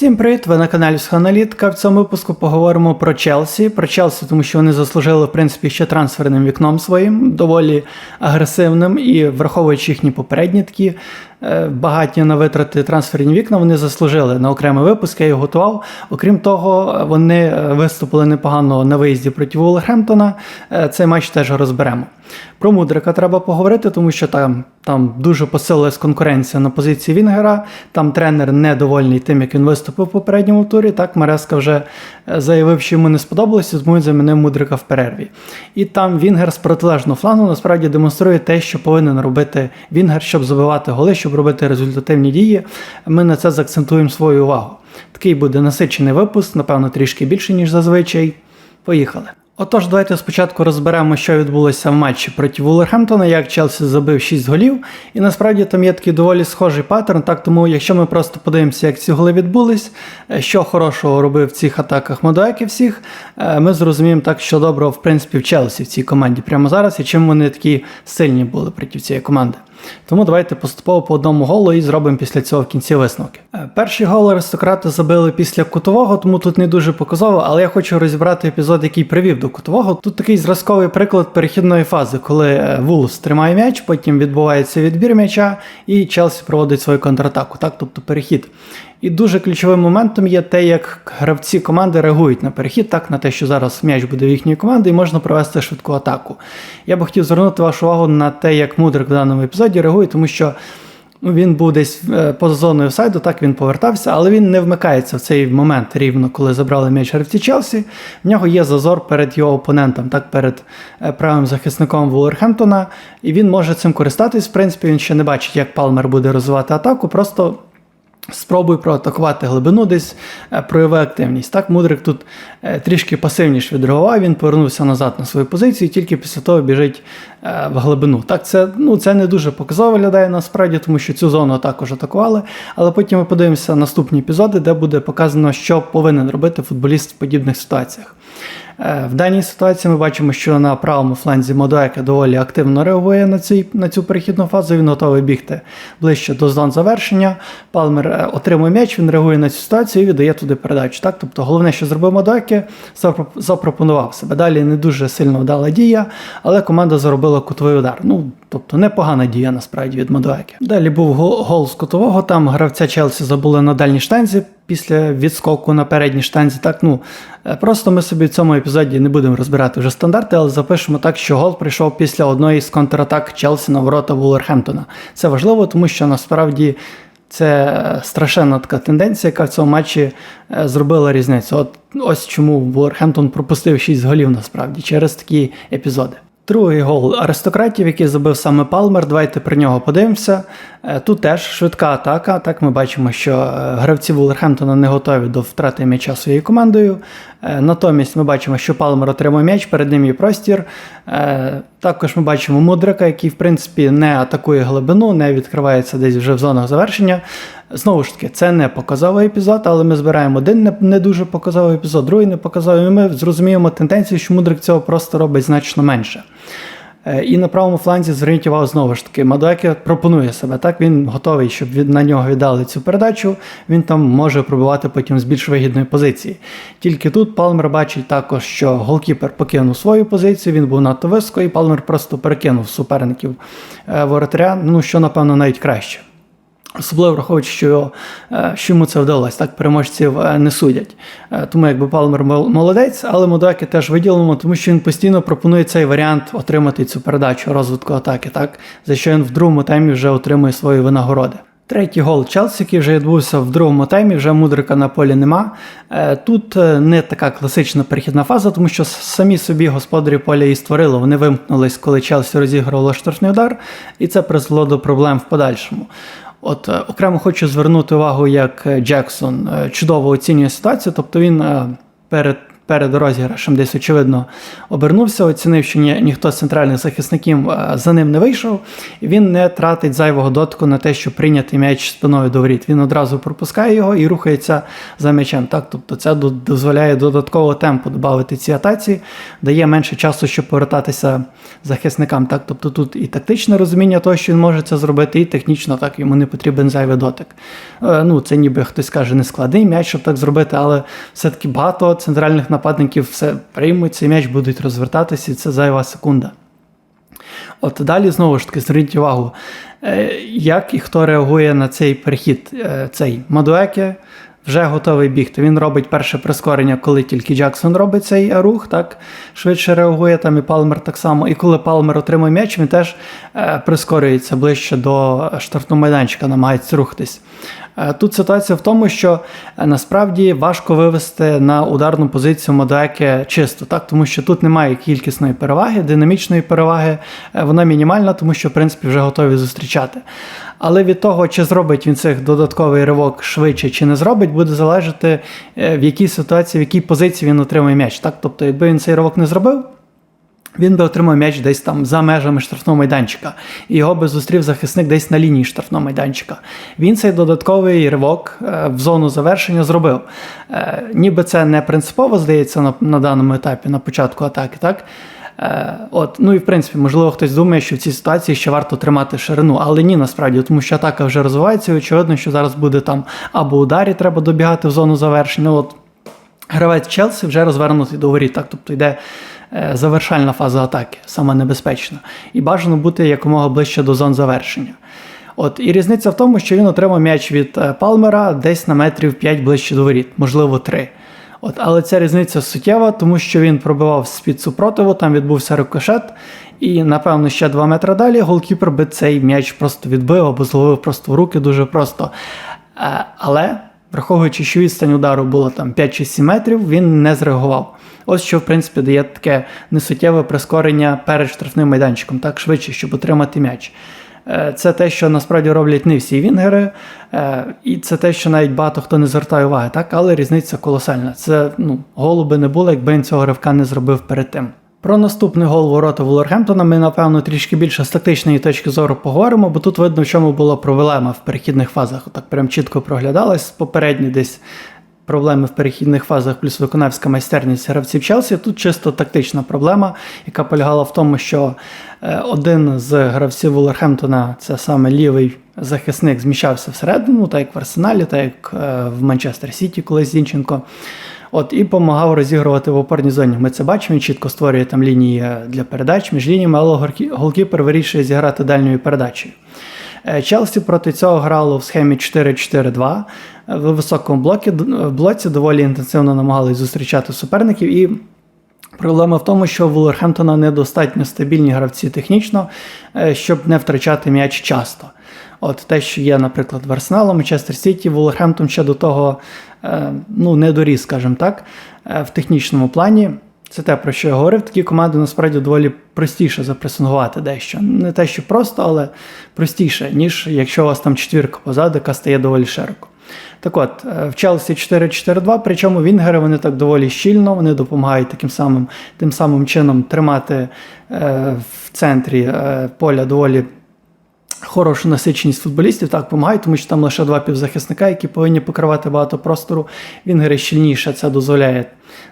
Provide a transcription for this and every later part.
Всім привіт! Ви на каналі Психоаналітика. В цьому випуску поговоримо про Челсі. Про Челсі, тому що вони заслужили, в принципі, ще трансферним вікном своїм, доволі агресивним і враховуючи їхні попередні такі е, багаті на витрати трансферні вікна, вони заслужили на окремий випуск. Я його готував. Окрім того, вони е, виступили непогано на виїзді проти Вулверхемптона. Е, Цей матч теж розберемо. Про Мудрика треба поговорити, тому що там, там дуже посилилась конкуренція на позиції Вінгера. Там тренер недовольний тим, як він виступив в попередньому турі. Так, Мареска вже е, заявив, що йому не сподобалося, тому він замінив Мудрика в перерві. І там Вінгер з протилежного флангу насправді демонструє те, що повинен робити Вінгер, щоб забивати голи, щоб робити результативні дії. Ми на це заакцентуємо свою увагу. Такий буде насичений випуск, напевно, трішки більше, ніж зазвичай. Поїхали. Отож, давайте спочатку розберемо, що відбулося в матчі проти Вулверхемптона, як Челсі забив 6 голів. І насправді там є такий доволі схожий паттерн. Так тому, якщо ми просто подивимося, як ці голи відбулись, е, що хорошого робив в цих атаках Модуеки всіх, е, ми зрозуміємо так, що доброго в принципі в Челсі в цій команді прямо зараз, і чим вони такі сильні були проти цієї команди. Тому давайте поступово по одному голу і зробимо після цього в кінці висновки. Е, Перший гол аристократи забили після кутового, тому тут не дуже показово, але я хочу розібрати епізод, який привів до кутового. Тут такий зразковий приклад перехідної фази, коли Вулс тримає м'яч, потім відбувається відбір м'яча, і Челсі проводить свою контратаку, так, тобто перехід. І дуже ключовим моментом є те, як гравці команди реагують на перехід, так на те, що зараз м'яч буде в їхньої команди, і можна провести швидку атаку. Я би хотів звернути вашу увагу на те, як Мудрик в даному епізоді реагує, тому що він був десь е, поза зоною сайду, так він повертався, але він не вмикається в цей момент рівно, коли забрали м'яч гравці Челсі. В нього є зазор перед його опонентом, так перед е, правим захисником Вулверхемптона, і він може цим користатись. В принципі, він ще не бачить, як Палмер буде розвивати атаку. Просто Спробуй проатакувати глибину, десь е, прояви активність. Так, Мудрик тут е, трішки пасивніше відреагував, він повернувся назад на свою позицію, і тільки після того біжить е, в глибину. Так, це ну, це не дуже показово виглядає насправді, тому що цю зону також атакували. Але потім ми подивимося наступні епізоди, де буде показано, що повинен робити футболіст в подібних ситуаціях. В даній ситуації ми бачимо, що на правому фланзі Модуека доволі активно реагує на цю, на цю перехідну фазу. Він готовий бігти ближче до зон завершення. Палмер отримує м'яч, він реагує на цю ситуацію і віддає туди передачу. Так? Тобто головне, що зробив Модуеки, запропонував себе. Далі не дуже сильно вдала дія, але команда заробила кутовий удар. Ну, тобто непогана дія насправді від Модуеки. Далі був гол з кутового. Там гравця Челсі забули на дальній штанзі після відскоку на передній штанзі. Так, ну просто ми собі в цьому епізоді не будемо розбирати вже стандарти, але запишемо так, що гол прийшов після одної з контратак Челсі на ворота Вулверхемптона. Це важливо, тому що насправді. Це страшенна така тенденція, яка в цьому матчі е, зробила різницю. От ось чому Вулверхемптон пропустив 6 голів насправді через такі епізоди. Другий гол аристократів, який забив саме Палмер. Давайте про нього подивимося. Е, тут теж швидка атака. Так ми бачимо, що е, гравці Вулверхемптона не готові до втрати м'яча своєю командою. Натомість ми бачимо, що Палмер отримує м'яч, перед ним є простір. Також ми бачимо Мудрика, який, в принципі, не атакує глибину, не відкривається десь вже в зонах завершення. Знову ж таки, це не показовий епізод, але ми збираємо один не, дуже показовий епізод, другий не показовий, і ми зрозуміємо тенденцію, що Мудрик цього просто робить значно менше. І на правому фланзі зверніть увагу знову ж таки, Мадуеке пропонує себе. Так він готовий, щоб на нього віддали цю передачу. Він там може пробувати потім з більш вигідної позиції. Тільки тут Палмер бачить також, що голкіпер покинув свою позицію, він був надто високо, і Палмер просто перекинув суперників воротаря, ну що, напевно, навіть краще. Особливо враховуючи, що е, що йому це вдалося, так переможців е, не судять. Е, тому якби Палмер молодець, але Модуеки теж виділимо, тому що він постійно пропонує цей варіант отримати цю передачу розвитку атаки, так за що він в другому таймі вже отримує свої винагороди. Третій гол Челсі, який вже відбувся в другому таймі, вже мудрика на полі нема. Тут не така класична перехідна фаза, тому що самі собі господарі поля і створили. Вони вимкнулись, коли Челсі розігрувало штрафний удар, і це призвело до проблем в подальшому. От е, окремо хочу звернути увагу, як Джексон е, чудово оцінює ситуацію, тобто він е, перед перед розіграшем десь, очевидно, обернувся, оцінив, що ні, ніхто з центральних захисників е, за ним не вийшов, він не тратить зайвого дотику на те, щоб прийняти м'яч спиною до воріт. Він одразу пропускає його і рухається за м'ячем. Так, тобто це дозволяє додаткового темпу додати цій атаці, дає менше часу, щоб повертатися захисникам. Так, тобто тут і тактичне розуміння того, що він може це зробити, і технічно так йому не потрібен зайвий дотик. Е, Ну, це ніби хтось каже, не складний м'яч, щоб так зробити, але все-таки багато центральних нападників все приймуть цей м'яч, будуть розвертатися, і це зайва секунда. От далі знову ж таки зверніть увагу, е, як і хто реагує на цей перехід. Е, Цей Мадуеке вже готовий бігти. Він робить перше прискорення, коли тільки Джексон робить цей рух, так швидше реагує там і Палмер так само. І коли Палмер отримує м'яч, він теж е, прискорюється ближче до штрафного майданчика, намагається рухатись. Е, Тут ситуація в тому, що е, насправді важко вивести на ударну позицію Модуеке чисто, так тому що тут немає кількісної переваги, динамічної переваги, е, вона мінімальна, тому що в принципі вже готові зустрічати. Але від того, чи зробить він цих додатковий ривок швидше, чи не зробить, буде залежати в якій ситуації, в якій позиції він отримає м'яч. Так, тобто, якби він цей ривок не зробив. Він би отримав м'яч десь там за межами штрафного майданчика, і його би зустрів захисник десь на лінії штрафного майданчика. Він цей додатковий ривок е, в зону завершення зробив. Е, Ніби це не принципово здається на, на даному етапі, на початку атаки, так? Е, От, ну і в принципі, можливо, хтось думає, що в цій ситуації ще варто тримати ширину, але ні, насправді, тому що атака вже розвивається, і очевидно, що зараз буде там або ударі, треба добігати в зону завершення. От Гравець Челсі вже розвернутий до воріт, так, тобто йде завершальна фаза атаки, саме небезпечна. І бажано бути якомога ближче до зон завершення. От, і різниця в тому, що він отримав м'яч від е, Палмера десь на метрів 5 ближче до воріт, можливо, 3. От, але ця різниця суттєва, тому що він пробивав з-під супротиву, там відбувся рикошет, і, напевно, ще 2 метри далі голкіпер би цей м'яч просто відбив або зловив просто в руки дуже просто. Е, Але враховуючи, що відстань удару було там 5 чи 7 метрів, він не зреагував. Ось що, в принципі, дає таке несуттєве прискорення перед штрафним майданчиком, так швидше, щоб отримати м'яч. Е, Це те, що насправді роблять не всі вінгери, е, і це те, що навіть багато хто не звертає уваги, так? але різниця колосальна. Це ну, голу би не було, якби він цього ривка не зробив перед тим. Про наступний гол ворота Вулверхемптона ми, напевно, трішки більше з тактичної точки зору поговоримо, бо тут видно, в чому була проблема в перехідних фазах. Так прям чітко проглядалась попередні десь проблеми в перехідних фазах, плюс виконавська майстерність гравців Челсі. Тут чисто тактична проблема, яка полягала в тому, що е, один з гравців Вулверхемптона, це саме лівий захисник, зміщався всередину, так як в Арсеналі, так як е, в Манчестер Сіті, колись Зінченко. От і допомагав розігрувати в опорній зоні. Ми це бачимо, він чітко створює там лінії е, для передач між лініями, але голкіпер вирішує зіграти дальньою передачею. Е, Челсі проти цього грало в схемі 4-4-2. Е, В високому блокі, в блоці доволі інтенсивно намагалися зустрічати суперників. І проблема в тому, що у Вулверхемптона недостатньо стабільні гравці технічно, е, щоб не втрачати м'яч часто. От те, що є, наприклад, в Арсеналі, Манчестер Сіті, Вулверхемптон ще до того е, ну, не доріс, скажімо так, е, в технічному плані. Це те, про що я говорив. Такі команди насправді доволі простіше запресингувати дещо. Не те, що просто, але простіше, ніж якщо у вас там четвірка позаду, яка стає доволі широко. Так от, е, в Челсі 4-4-2, причому вінгери вони так доволі щільно, вони допомагають таким самим, тим самим чином тримати е, в центрі е, поля доволі хорошу насиченість футболістів, так допомагають, тому що там лише два півзахисника, які повинні покривати багато простору. Вінгери щільніше це дозволяє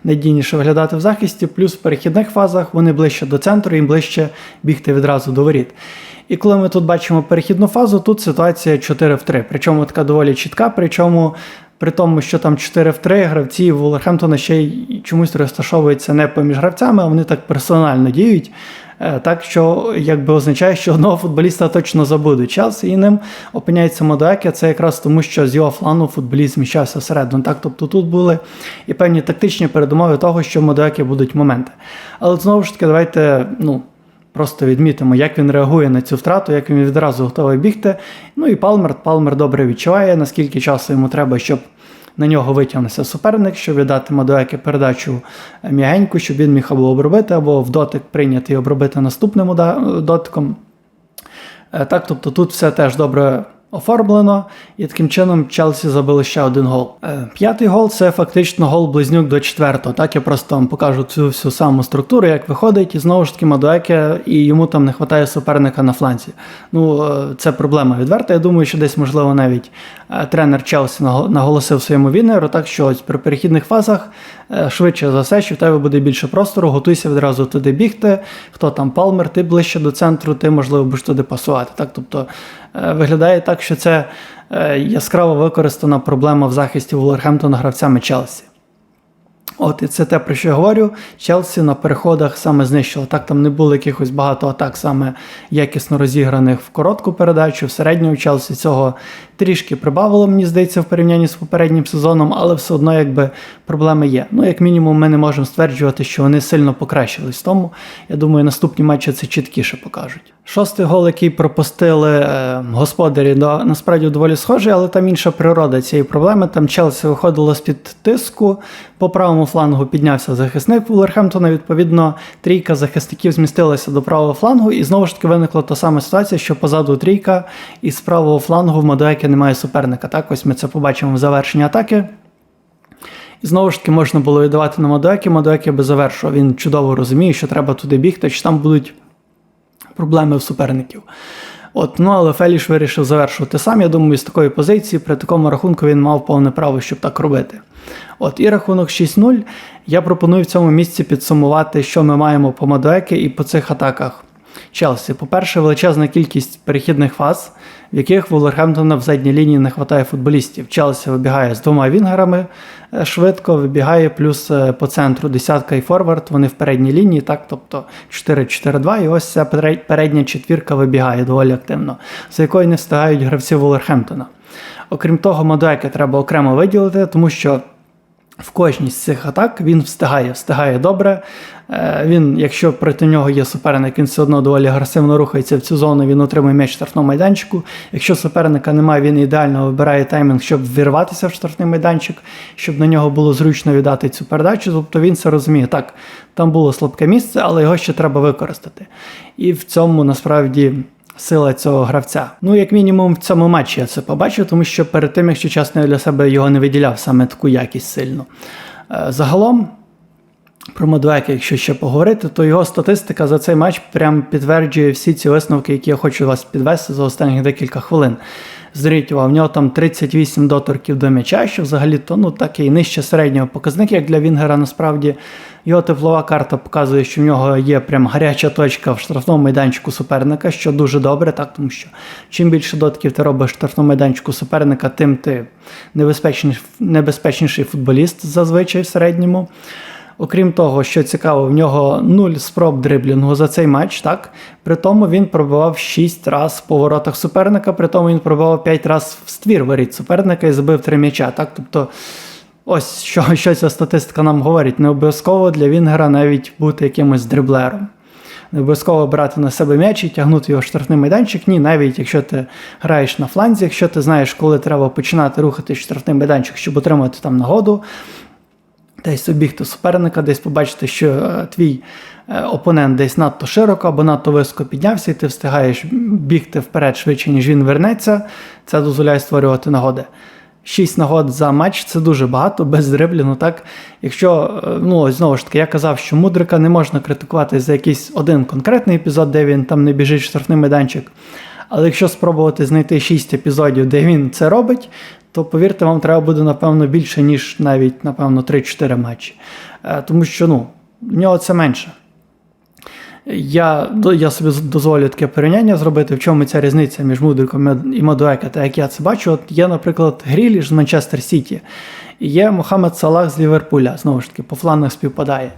надійніше виглядати в захисті. Плюс в перехідних фазах вони ближче до центру, їм ближче бігти відразу до воріт. І коли ми тут бачимо перехідну фазу, тут ситуація 4 в 3. Причому така доволі чітка, причому. При тому, що там 4 в 3 гравці Вулверхемптона ще й чомусь розташовуються не поміж гравцями, а вони так персонально діють. Е, Так що якби означає, що одного футболіста точно забудуть час, і ним опиняється Модуеке. Це якраз тому, що з його флану футболіст зміщався всередину. Так, тобто тут були і певні тактичні передумови того, що в Модуеке будуть моменти. Але знову ж таки, давайте ну, просто відмітимо, як він реагує на цю втрату, як він відразу готовий бігти. Ну і Палмер, Палмер добре відчуває, наскільки часу йому треба, щоб на нього витягнувся суперник, щоб віддати Мадуеке передачу м'ягеньку, щоб він міг або обробити, або в дотик прийняти і обробити наступним дотиком. Е, Так, тобто тут все теж добре оформлено, і таким чином Челсі забили ще один гол. Е, П'ятий гол це фактично гол-близнюк до четвертого. Так я просто вам покажу цю всю саму структуру, як виходить, і знову ж таки Мадуеке, і йому там не вистачає суперника на фланзі. Ну, е, це проблема відверта. Я думаю, що десь, можливо, навіть е, тренер Челсі наго- наголосив своєму вінеру, так що ось при перехідних фазах е, швидше за все, що в тебе буде більше простору, готуйся відразу туди бігти. Хто там Палмер, ти ближче до центру, ти можливо будеш туди пасувати. Так, тобто е, виглядає так, що це е, яскраво використана проблема в захисті Вулверхемптона гравцями Челсі. От і це те, про що я говорю. Челсі на переходах саме знищило. Так, там не було якихось багато атак, саме якісно розіграних в коротку передачу, в середньому Челсі цього трішки прибавило, мені здається, в порівнянні з попереднім сезоном, але все одно якби проблеми є. Ну, як мінімум, ми не можемо стверджувати, що вони сильно покращились. Тому я думаю, наступні матчі це чіткіше покажуть. Шостий гол, який пропустили е, господарі, до насправді доволі схожий, але там інша природа цієї проблеми. Там Челсі виходило з-під тиску. По правому флангу піднявся захисник Вулверхемптона. Відповідно, трійка захисників змістилася до правого флангу, і знову ж таки виникла та сама ситуація, що позаду трійка, і з правого флангу в Мадуекі немає суперника. Так, ось ми це побачимо в завершенні атаки. І знову ж таки можна було віддавати на Мадуекі, Мадуекі би завершував. Він чудово розуміє, що треба туди бігти, чи там будуть проблеми в суперників. От, ну але Феліш вирішив завершувати сам. Я думаю, з такої позиції при такому рахунку він мав повне право, щоб так робити. От, і рахунок 6-0. Я пропоную в цьому місці підсумувати, що ми маємо по Мадуеки і по цих атаках. Челсі, по-перше, величезна кількість перехідних фаз, в яких Вулверхемптона в задній лінії не вистачає футболістів. Челсі вибігає з двома вінгерами е, швидко, вибігає плюс е, по центру десятка і форвард. Вони в передній лінії, так, тобто 4-4-2. І ось ця передня четвірка вибігає доволі активно, за якою не встигають гравці Вулверхемптона. Окрім того, Мадуеки треба окремо виділити, тому що в кожній з цих атак він встигає, встигає добре. Е, Він, якщо проти нього є суперник, він все одно доволі агресивно рухається в цю зону, він отримує м'яч в штрафному майданчику. Якщо суперника немає, він ідеально вибирає таймінг, щоб вірватися в штрафний майданчик, щоб на нього було зручно віддати цю передачу. Тобто він це розуміє. Так, там було слабке місце, але його ще треба використати. І в цьому насправді. Сила цього гравця. Ну, як мінімум, в цьому матчі я це побачив, тому що перед тим, якщо чесно, я для себе його не виділяв саме таку якість сильно. Е, Загалом, про Мадуека, якщо ще поговорити, то його статистика за цей матч прям підтверджує всі ці висновки, які я хочу вас підвести за останні декілька хвилин. Зверніть увагу, в нього там 38 доторків до м'яча, що взагалі то ну такий нижче середнього показник, як для Вінгера. Насправді його теплова карта показує, що в нього є прям гаряча точка в штрафному майданчику суперника, що дуже добре, так тому що чим більше дотків ти робиш в штрафному майданчику суперника, тим ти небезпечніший, небезпечніший футболіст зазвичай в середньому. Окрім того, що цікаво, в нього нуль спроб дриблінгу за цей матч, так? При тому він пробивав 6 разів по воротах суперника, при тому він пробивав 5 разів в ствір воріт суперника і забив 3 м'яча. Так? Тобто, ось що, що ця статистика нам говорить. Не обов'язково для Вінгера навіть бути якимось дриблером. Не обов'язково брати на себе м'яч і тягнути його в штрафний майданчик. Ні, навіть якщо ти граєш на фланзі, якщо ти знаєш, коли треба починати рухати штрафний майданчик, щоб отримати там нагоду, десь обігти суперника, десь побачити, що е, твій е, опонент десь надто широко або надто високо піднявся, і ти встигаєш бігти вперед швидше, ніж він вернеться. Це дозволяє створювати нагоди. Шість нагод за матч це дуже багато, без дриблінгу. Так, якщо е, ну знову ж таки, я казав, що мудрика не можна критикувати за якийсь один конкретний епізод, де він там не біжить в штрафний майданчик. Але якщо спробувати знайти 6 епізодів, де він це робить, то повірте, вам треба буде, напевно, більше, ніж навіть, напевно, 3-4 матчі. Е, Тому що ну, в нього це менше. Я, я собі дозволю таке порівняння зробити, в чому ця різниця між Мудриком і Мадуека, та як я це бачу. От є, наприклад, Гріліш з Манчестер Сіті, і є Мохамед Салах з Ліверпуля, знову ж таки, по флангах співпадає.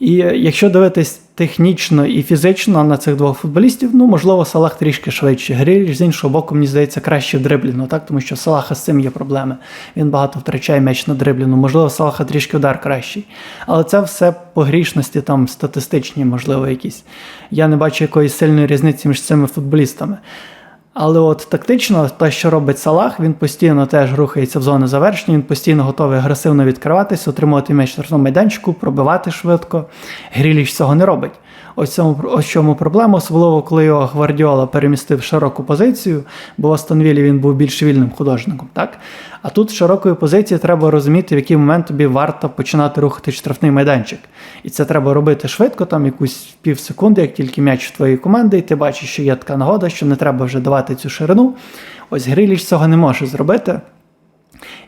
І якщо дивитись технічно і фізично на цих двох футболістів, ну можливо, Салах трішки швидше. Гріліш з іншого боку, мені здається, краще в дриблінгу, так тому що Салаха з цим є проблеми. Він багато втрачає м'яч на дриблінгу. Можливо, Салаха трішки удар кращий. Але це все по грішності, там статистичні, можливо, якісь. Я не бачу якоїсь сильної різниці між цими футболістами. Але от тактично, те, що робить Салах, він постійно теж рухається в зони завершення, він постійно готовий агресивно відкриватися, отримувати м'яч в штрафному майданчику, пробивати швидко. Гріліч цього не робить. Ось цьому ось чому проблема, особливо коли його Гвардіола перемістив широку позицію, бо в Астонвілі він був більш вільним художником. так? А тут з широкої позиції треба розуміти, в який момент тобі варто починати рухати штрафний майданчик. І це треба робити швидко, там якусь пів секунди, як тільки м'яч в твоїй команди, і ти бачиш, що є така нагода, що не треба вже давати цю ширину. Ось Гріліш цього не може зробити.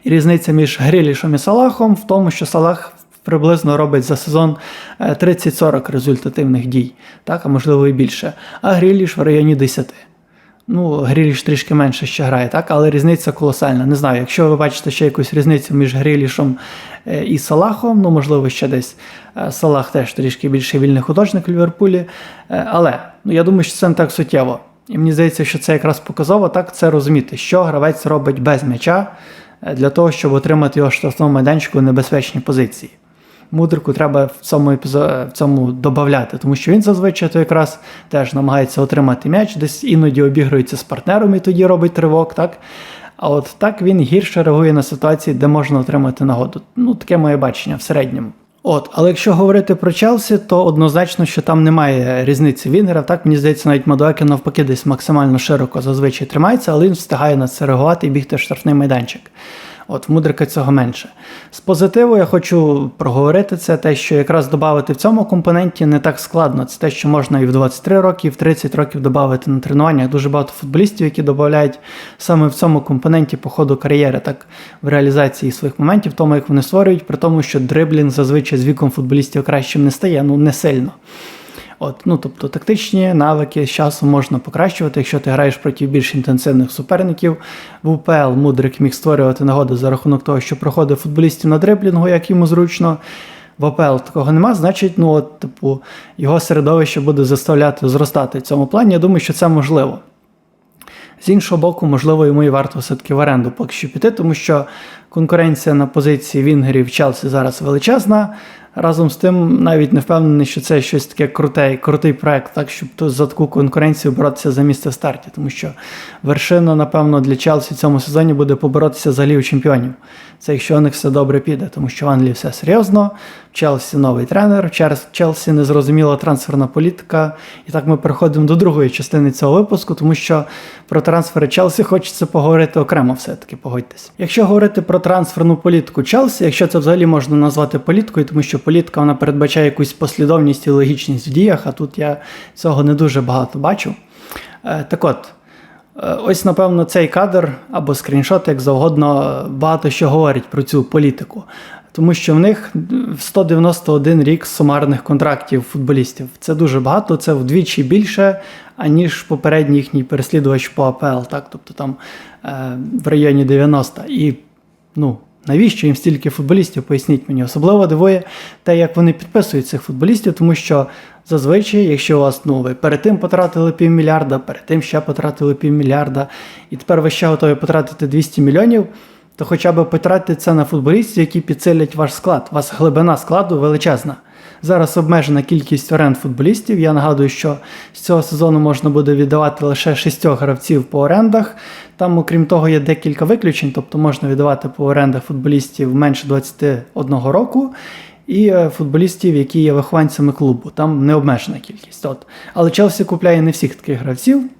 І різниця між Грілішем і Салахом в тому, що Салах приблизно робить за сезон е, 30-40 результативних дій, так, а можливо і більше. А Гріліш в районі 10. Ну, Гріліш трішки менше ще грає, так, але різниця колосальна. Не знаю, якщо ви бачите ще якусь різницю між Грілішем е, і Салахом, ну, можливо, ще десь е, Салах теж трішки більше вільний художник у Ліверпулі. Е, Але ну, я думаю, що це не так суттєво. І мені здається, що це якраз показово так це розуміти, що гравець робить без м'яча е, для того, щоб отримати його в штрафному майданчику в небезпечній позиції. Мудрику треба в цьому епізо- в цьому додати, тому що він зазвичай то якраз теж намагається отримати м'яч, десь іноді обігрується з партнером і тоді робить тривог, так? А от так він гірше реагує на ситуації, де можна отримати нагоду. Ну, таке моє бачення в середньому. От, але якщо говорити про Челсі, то однозначно, що там немає різниці вінгерів. Так, мені здається, навіть Мадуакі навпаки десь максимально широко зазвичай тримається, але він встигає на це реагувати і бігти в штрафний майданчик. От в Мудрика цього менше. З позитиву я хочу проговорити це те, що якраз додати в цьому компоненті не так складно. Це те, що можна і в 23 роки, і в 30 років додати на тренуваннях. Дуже багато футболістів, які додають саме в цьому компоненті по ходу кар'єри, так в реалізації своїх моментів, тому як вони створюють, при тому, що дриблінг зазвичай з віком футболістів кращим не стає, ну не сильно. От, ну, тобто тактичні навики з часом можна покращувати, якщо ти граєш проти більш інтенсивних суперників. В УПЛ Мудрик міг створювати нагоди за рахунок того, що проходив футболістів на дриблінгу, як йому зручно. В АПЛ такого нема, значить, ну от, типу, його середовище буде заставляти зростати в цьому плані. Я думаю, що це можливо. З іншого боку, можливо, йому і варто все-таки в оренду поки що піти, тому що конкуренція на позиції Вінгерів Челсі зараз величезна. Разом з тим, навіть не впевнений, що це щось таке круте, крутий проект, так щоб то за таку конкуренцію боротися за місце в старті, тому що вершина, напевно, для Челсі в цьому сезоні буде поборотися за лігу чемпіонів. Це якщо у них все добре піде, тому що в Англії все серйозно, в Челсі новий тренер, в Челсі незрозуміла трансферна політика. І так ми переходимо до другої частини цього випуску, тому що про трансфери Челсі хочеться поговорити окремо, все-таки погодьтесь. Якщо говорити про трансферну політику Челсі, якщо це взагалі можна назвати політикою, тому що політика вона передбачає якусь послідовність і логічність в діях, а тут я цього не дуже багато бачу. Е, Так от. Е, Ось, напевно, цей кадр або скріншот, як завгодно, багато що говорить про цю політику. Тому що в них 191 рік сумарних контрактів футболістів. Це дуже багато, це вдвічі більше, аніж попередній їхній переслідувач по АПЛ, так? тобто там е, в районі 90. І ну, навіщо їм стільки футболістів, поясніть мені. Особливо дивує те, як вони підписують цих футболістів, тому що зазвичай, якщо у вас ну, ви перед тим потратили півмільярда, перед тим ще потратили півмільярда, і тепер ви ще готові потратити 200 мільйонів, то хоча б потратити це на футболістів, які підсилять ваш склад. У вас глибина складу величезна. Зараз обмежена кількість оренд футболістів. Я нагадую, що з цього сезону можна буде віддавати лише шістьох гравців по орендах. Там, окрім того, є декілька виключень, тобто можна віддавати по орендах футболістів менше 21 року. І е, футболістів, які є вихованцями клубу, там не обмежена кількість. От. Але Челсі купляє не всіх таких гравців.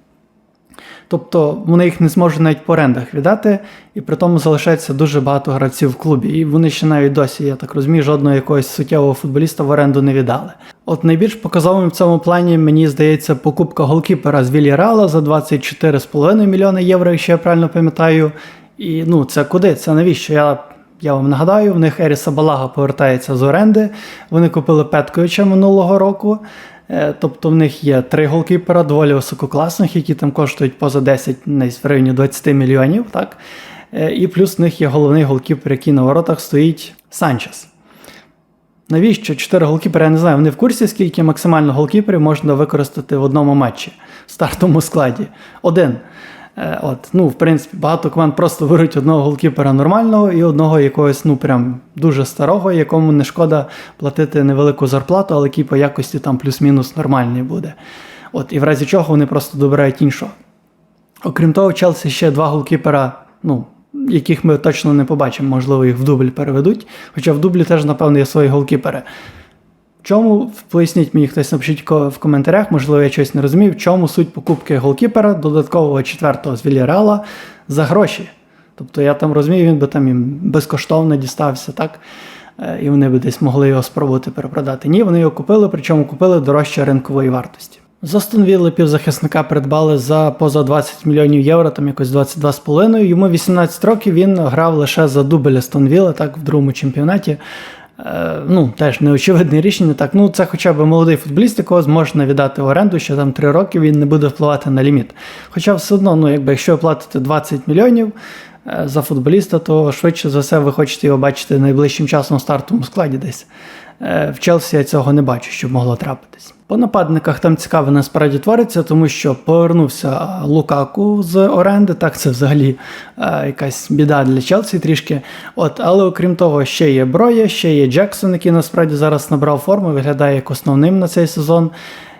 Тобто вони їх не зможуть навіть по орендах віддати, і при тому залишається дуже багато гравців в клубі. І вони ще навіть досі, я так розумію, жодного якогось суттєвого футболіста в оренду не віддали. От найбільш показовим в цьому плані, мені здається, покупка голкіпера з Вільяреала за 24,5 мільйони євро, якщо я правильно пам'ятаю. І ну, це куди? Це навіщо? Я я вам нагадаю, в них Еріса Балага повертається з оренди. Вони купили Петковича минулого року. Е, Тобто в них є три голкіпера, доволі висококласних, які там коштують поза 10, десь в районі 20 мільйонів. Так? Е, І плюс в них є головний голкіпер, який на воротах стоїть Санчес. Навіщо? Чотири голкіпера? я не знаю, вони в курсі, скільки максимально голкіперів можна використати в одному матчі в стартовому складі. Один. Е, От, ну, в принципі, багато команд просто беруть одного голкіпера нормального і одного якогось, ну прям дуже старого, якому не шкода платити невелику зарплату, але який по якості там плюс-мінус нормальний буде. От, і в разі чого вони просто добирають іншого. Окрім того, Челсі ще два голкіпера, ну, яких ми точно не побачимо, можливо, їх в дубль переведуть. Хоча в дублі теж, напевно, є свої голкіпери. Чому поясніть мені хтось напишіть в коментарях, можливо, я щось не розумів, в чому суть покупки голкіпера додаткового четвертого з Вільяреала за гроші. Тобто я там розумію, він би там їм безкоштовно дістався, так? Е, І вони би десь могли його спробувати перепродати. Ні, вони його купили, причому купили дорожче ринкової вартості. З Астон Вілли півзахисника придбали за поза 20 мільйонів євро, там якось 22,5. Йому 18 років він грав лише за дубль Вілли, так, в другому чемпіонаті. Е, ну, теж неочевидне рішення. Так, ну це хоча б молодий футболіст, якого зможна віддати в оренду, що там 3 роки він не буде впливати на ліміт. Хоча все одно, ну, якби якщо ви платите 20 мільйонів е, за футболіста, то швидше за все ви хочете його бачити найближчим часом в стартовому складі десь. Е, В Челсі я цього не бачу, щоб могло трапитись. По нападниках там цікаво насправді твориться, тому що повернувся Лукаку з оренди. Так, це взагалі е, якась біда для Челсі трішки. От, але окрім того, ще є Броя, ще є Джексон, який насправді зараз набрав форму, виглядає як основним на цей сезон.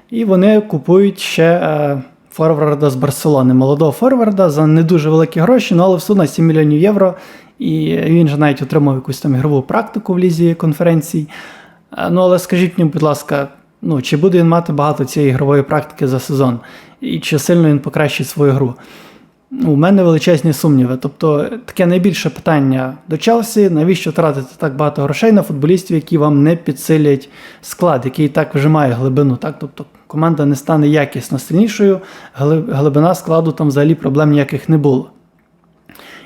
І вони купують ще. Е, Форварда з Барселони, молодого форварда за не дуже великі гроші, ну але все одно 7 мільйонів євро. І він же навіть отримав якусь там ігрову практику в лізі конференцій. Е, Ну, але скажіть мені, будь ласка, ну, чи буде він мати багато цієї ігрової практики за сезон? І чи сильно він покращить свою гру? У мене величезні сумніви. Тобто, таке найбільше питання до Челсі: навіщо тратити так багато грошей на футболістів, які вам не підсилять склад, який так вже має глибину. Так? Тобто команда не стане якісно сильнішою, глибина складу там взагалі проблем ніяких не було.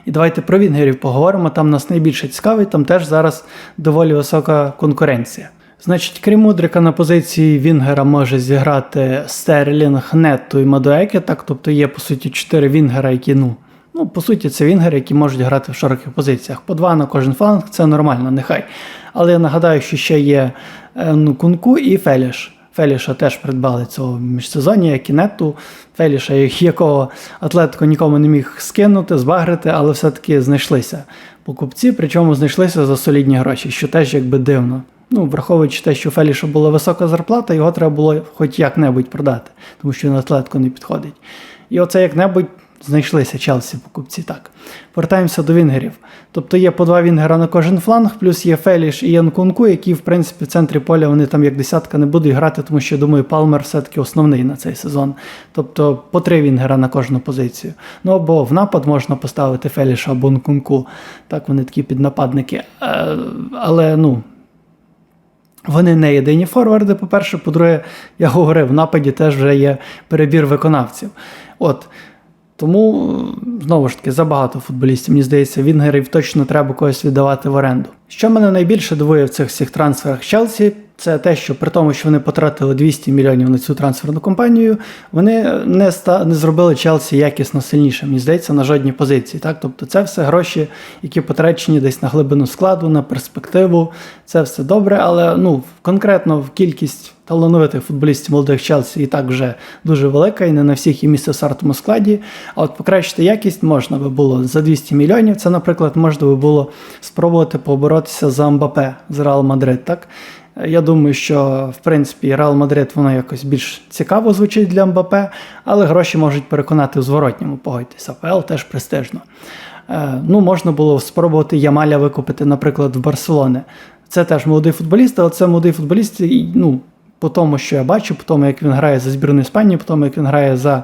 І давайте про Вінгерів поговоримо. Там нас найбільше цікавить, там теж зараз доволі висока конкуренція. Значить, крім Мудрика на позиції Вінгера може зіграти Стерлінг, Нетто і Мадуеке. Так, тобто є по суті чотири Вінгера, які ну. Ну, по суті, це вінгери, які можуть грати в широких позиціях. По два на кожен фланг це нормально, нехай. Але я нагадаю, що ще є е, ну, Кунку і Феліш. Феліша теж придбали цього міжсезоння, як і Нетту. Феліша, якого Атлетико нікому не міг скинути, збагрити, але все-таки знайшлися покупці, причому знайшлися за солідні гроші, що теж якби дивно. Ну, враховуючи те, що Феліша була висока зарплата, його треба було хоч як-небудь продати, тому що на Атлетико не підходить. І оце як-небудь знайшлися Челсі покупці так. Повертаємося до вінгерів. Тобто є по два вінгера на кожен фланг, плюс є Феліш і Янкунку, які, в принципі, в центрі поля вони там як десятка не будуть грати, тому що думаю, Палмер все-таки основний на цей сезон. Тобто по три вінгера на кожну позицію. Ну або в напад можна поставити Феліша або Нкунку. Так, вони такі піднападники. Е, Але ну. Вони не єдині форварди, по-перше, по-друге, я говорив, в нападі теж вже є перебір виконавців. От. Тому, знову ж таки, забагато футболістів, мені здається, вінгерів точно треба когось віддавати в оренду. Що мене найбільше дивує в цих всіх трансферах Челсі, це те, що при тому, що вони потратили 200 мільйонів на цю трансферну компанію, вони не, ста- не зробили Челсі якісно сильніше, мені здається, на жодній позиції. Так? Тобто це все гроші, які потрачені десь на глибину складу, на перспективу. Це все добре, але ну, конкретно в кількість талановитих футболістів молодих Челсі і так вже дуже велика, і не на всіх є місце в стартовому складі. А от покращити якість можна би було за 200 мільйонів. Це, наприклад, можна би було спробувати поборотися за Мбапе з Реал Мадрид. Так? Я думаю, що в принципі Реал Мадрид воно якось більш цікаво звучить для Мбапе, але гроші можуть переконати в зворотньому. Погодьтесь, АПЛ теж престижно. Е, Ну, можна було спробувати Ямаля викупити, наприклад, в Барселони. Це теж молодий футболіст, але це молодий футболіст, ну, по тому, що я бачу, по тому, як він грає за збірну Іспанії, по тому, як він грає за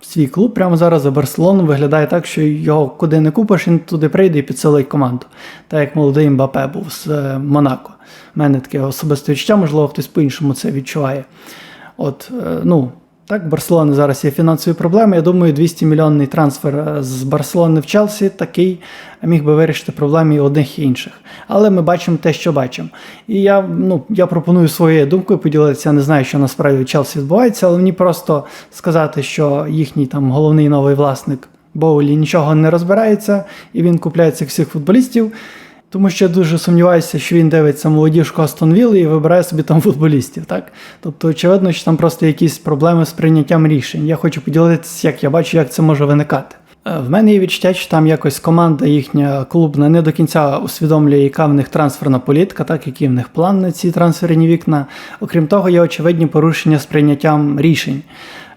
свій клуб прямо зараз за Барселону, виглядає так, що його куди не купиш, він туди прийде і підсилить команду. Так як молодий Мбапе був з е, Монако. У мене таке особисте відчуття, можливо, хтось по-іншому це відчуває. От, е, ну, так, Барселони зараз є фінансові проблеми. Я думаю, 200 мільйонний трансфер е, з Барселони в Челсі такий міг би вирішити проблеми і одних і інших. Але ми бачимо те, що бачимо. І я, ну, я пропоную своєю думкою поділитися. Я не знаю, що насправді в Челсі відбувається, але мені просто сказати, що їхній там головний новий власник Боулі нічого не розбирається, і він купляє цих всіх футболістів. Тому що я дуже сумніваюся, що він дивиться молодіжку Астон Вілли і вибирає собі там футболістів. Так? Тобто, очевидно, що там просто якісь проблеми з прийняттям рішень. Я хочу поділитися, як я бачу, як це може виникати. Е, В мене є відчуття, що там якось команда їхня клубна не до кінця усвідомлює, яка в них трансферна політика, так який в них план на ці трансферні вікна. Окрім того, є очевидні порушення з прийняттям рішень.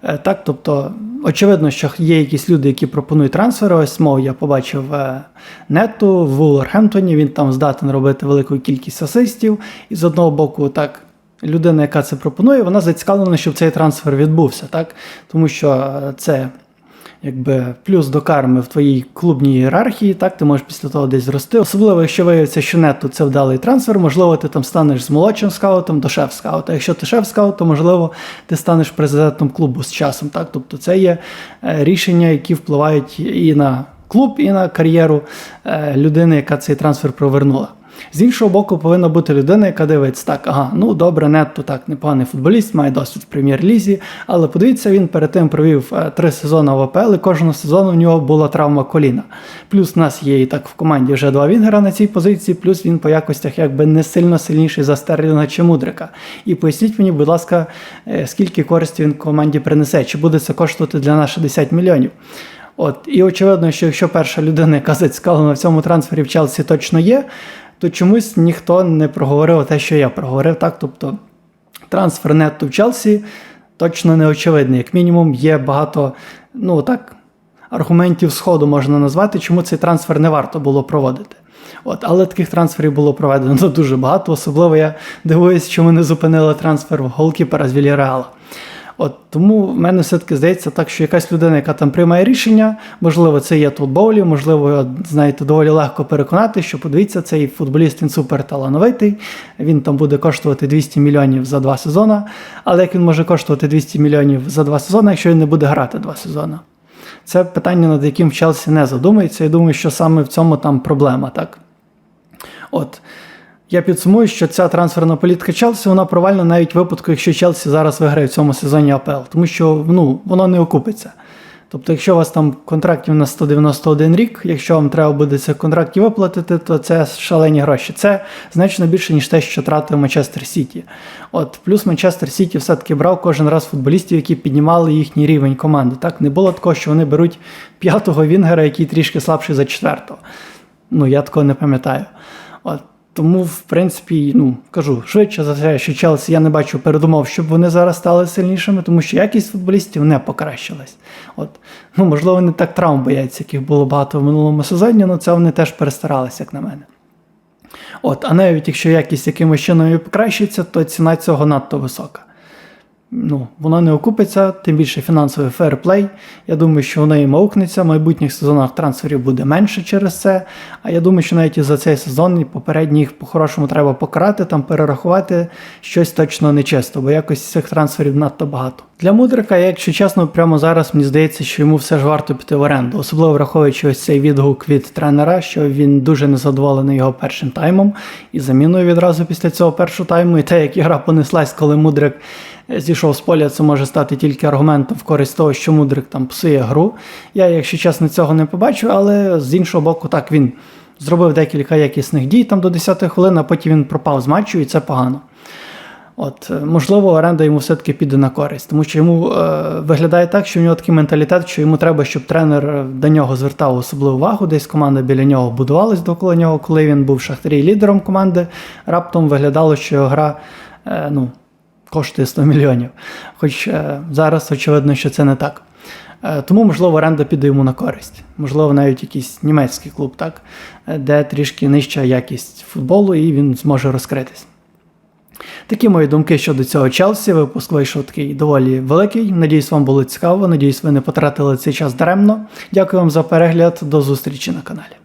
Е, Так, тобто, очевидно, що є якісь люди, які пропонують трансфери. Ось мов я побачив е, нету в Вулверхемптоні, він там здатен робити велику кількість асистів. І з одного боку, так, людина, яка це пропонує, вона зацікавлена, щоб цей трансфер відбувся, так? Тому що е, це якби плюс до карми в твоїй клубній ієрархії, так ти можеш після того десь зрости. Особливо, якщо виявиться, що нету це вдалий трансфер, можливо, ти там станеш з молодшим скаутом до шеф-скаута. Якщо ти шеф-скаут, то можливо ти станеш президентом клубу з часом. Так? Тобто це є е, рішення, які впливають і на клуб, і на кар'єру е, людини, яка цей трансфер провернула. З іншого боку, повинна бути людина, яка дивиться так, ага, ну добре, нетто так, непоганий футболіст, має досвід в прем'єр-лізі, але подивіться, він перед тим провів е, три сезони в АПЛ, і кожного сезону в нього була травма коліна. Плюс в нас є і так в команді вже два вінгера на цій позиції, плюс він по якостях якби не сильно сильніший за Стерлінга чи Мудрика. І поясніть мені, будь ласка, е, скільки користі він команді принесе, чи буде це коштувати для нас 60 мільйонів. От, і очевидно, що якщо перша людина, яка зацікавлена в цьому трансфері в Челсі точно є, то чомусь ніхто не проговорив те, що я проговорив. Так, тобто трансфер нетто в Челсі точно не очевидний. Як мінімум, є багато, ну так, аргументів сходу можна назвати, чому цей трансфер не варто було проводити. От, але таких трансферів було проведено дуже багато. Особливо я дивуюсь, чому не зупинили трансфер в голкіпера з Вільяреала. От тому в мене все-таки здається так, що якась людина, яка там приймає рішення, можливо, це є тут Боулі, можливо, знаєте, доволі легко переконати, що подивіться, цей футболіст він супер талановитий, він там буде коштувати 200 мільйонів за два сезони. Але як він може коштувати 200 мільйонів за два сезони, якщо він не буде грати два сезони? Це питання, над яким Челсі не задумується. Я думаю, що саме в цьому там проблема, так? От. Я підсумую, що ця трансферна політика Челсі вона провальна навіть в випадку, якщо Челсі зараз виграє в цьому сезоні АПЛ, тому що ну, воно не окупиться. Тобто, якщо у вас там контрактів на 191 рік, якщо вам треба буде цих контрактів виплатити, то це шалені гроші. Це значно більше, ніж те, що тратив Манчестер Сіті. От плюс Манчестер Сіті все-таки брав кожен раз футболістів, які піднімали їхній рівень команди. Так не було такого, що вони беруть п'ятого Вінгера, який трішки слабший за четвертого. Ну я такого не пам'ятаю. От. Тому, в принципі, ну кажу, швидше за те, що Челсі я не бачу передумов, щоб вони зараз стали сильнішими, тому що якість футболістів не покращилась. От, ну можливо, не так травм бояться, яких було багато в минулому сезоні, але це вони теж перестаралися, як на мене. От, а навіть якщо якість якимось чином і покращиться, то ціна цього надто висока. Ну, воно не окупиться, тим більше фінансовий фейерплей. Я думаю, що воно і маукнеться. В майбутніх сезонах трансферів буде менше через це. А я думаю, що навіть і за цей сезон і попередній їх по-хорошому треба покарати, там перерахувати щось точно нечисто, бо якось цих трансферів надто багато. Для Мудрика, якщо чесно, прямо зараз мені здається, що йому все ж варто піти в оренду, особливо враховуючи ось цей відгук від тренера, що він дуже незадоволений його першим таймом і заміною відразу після цього першого тайму. І те, як ігра понеслась, коли Мудрик зійшов з поля, це може стати тільки аргументом в користь того, що Мудрик там псує гру. Я, якщо чесно, цього не побачу, але з іншого боку, так він зробив декілька якісних дій там до 10 хвилин, а потім він пропав з матчу, і це погано. От, е, можливо, оренда йому все-таки піде на користь, тому що йому е, виглядає так, що в нього такий менталітет, що йому треба, щоб тренер е, до нього звертав особливу увагу. Десь команда біля нього будувалась довкола нього, коли він був шахтарі лідером команди. Раптом виглядало, що його гра е, ну, коштує 100 мільйонів. Хоч е, зараз очевидно, що це не так. Е, Тому, можливо, оренда піде йому на користь. Можливо, навіть якийсь німецький клуб, так, де трішки нижча якість футболу, і він зможе розкритись. Такі мої думки щодо цього Челсі. Випуск вийшов такий доволі великий. Надіюсь, вам було цікаво. Надіюсь, ви не потратили цей час даремно. Дякую вам за перегляд. До зустрічі на каналі.